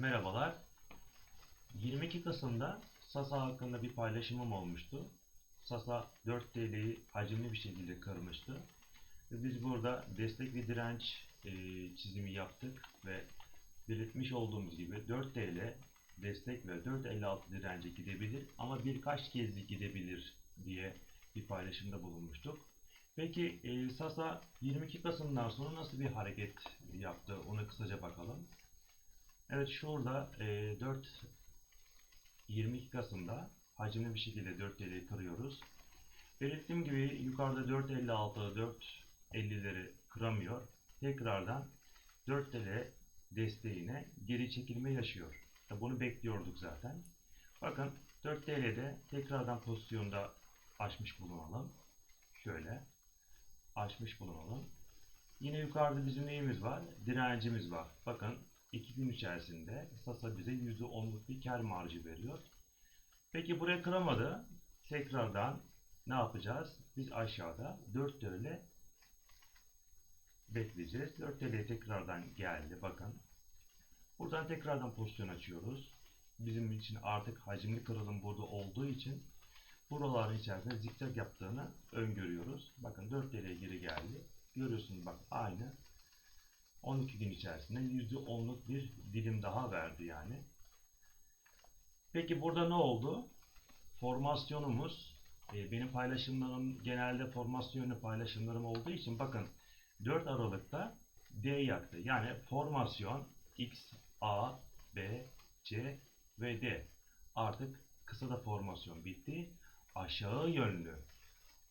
Merhabalar. 22 Kasım'da Sasa hakkında bir paylaşımım olmuştu. Sasa 4 TL'yi hacimli bir şekilde kırmıştı. Biz burada destek ve direnç e, çizimi yaptık ve belirtmiş olduğumuz gibi 4 TL destek ve 4.56 dirence gidebilir ama birkaç kez gidebilir diye bir paylaşımda bulunmuştuk. Peki e, Sasa 22 Kasım'dan sonra nasıl bir hareket yaptı onu kısaca bakalım. Evet şurada e, 4 22 Kasım'da hacimli bir şekilde 4 TL'yi kırıyoruz. Belirttiğim gibi yukarıda 4.56 4.50'leri kıramıyor. Tekrardan 4 TL desteğine geri çekilme yaşıyor. Bunu bekliyorduk zaten. Bakın 4 TL'de tekrardan pozisyonda açmış bulunalım. Şöyle açmış bulunalım. Yine yukarıda bizim neyimiz var? Direncimiz var. Bakın 2 gün içerisinde Sasa bize %10'luk bir kar marjı veriyor. Peki buraya kıramadı. Tekrardan ne yapacağız? Biz aşağıda 4 TL bekleyeceğiz. 4 TL tekrardan geldi. Bakın. Buradan tekrardan pozisyon açıyoruz. Bizim için artık hacimli kırılım burada olduğu için buraların içerisinde zikzak yaptığını öngörüyoruz. Bakın 4 TL geri geldi. Görüyorsunuz bak aynı 12 gün içerisinde %10'luk bir dilim daha verdi yani. Peki burada ne oldu? Formasyonumuz e, benim paylaşımlarım genelde formasyonlu paylaşımlarım olduğu için bakın 4 Aralık'ta D yaktı. Yani formasyon X, A, B, C ve D. Artık kısa da formasyon bitti. Aşağı yönlü.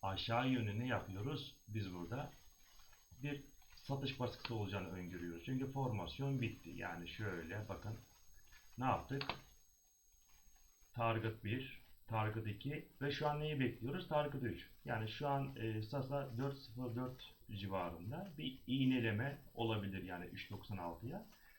Aşağı yönlü ne yapıyoruz? Biz burada bir satış baskısı olacağını öngörüyoruz. Çünkü formasyon bitti. Yani şöyle bakın ne yaptık? Target 1, Target 2 ve şu an neyi bekliyoruz? Target 3. Yani şu an e, Sasa 4.04 civarında bir iğneleme olabilir yani 3.96'ya.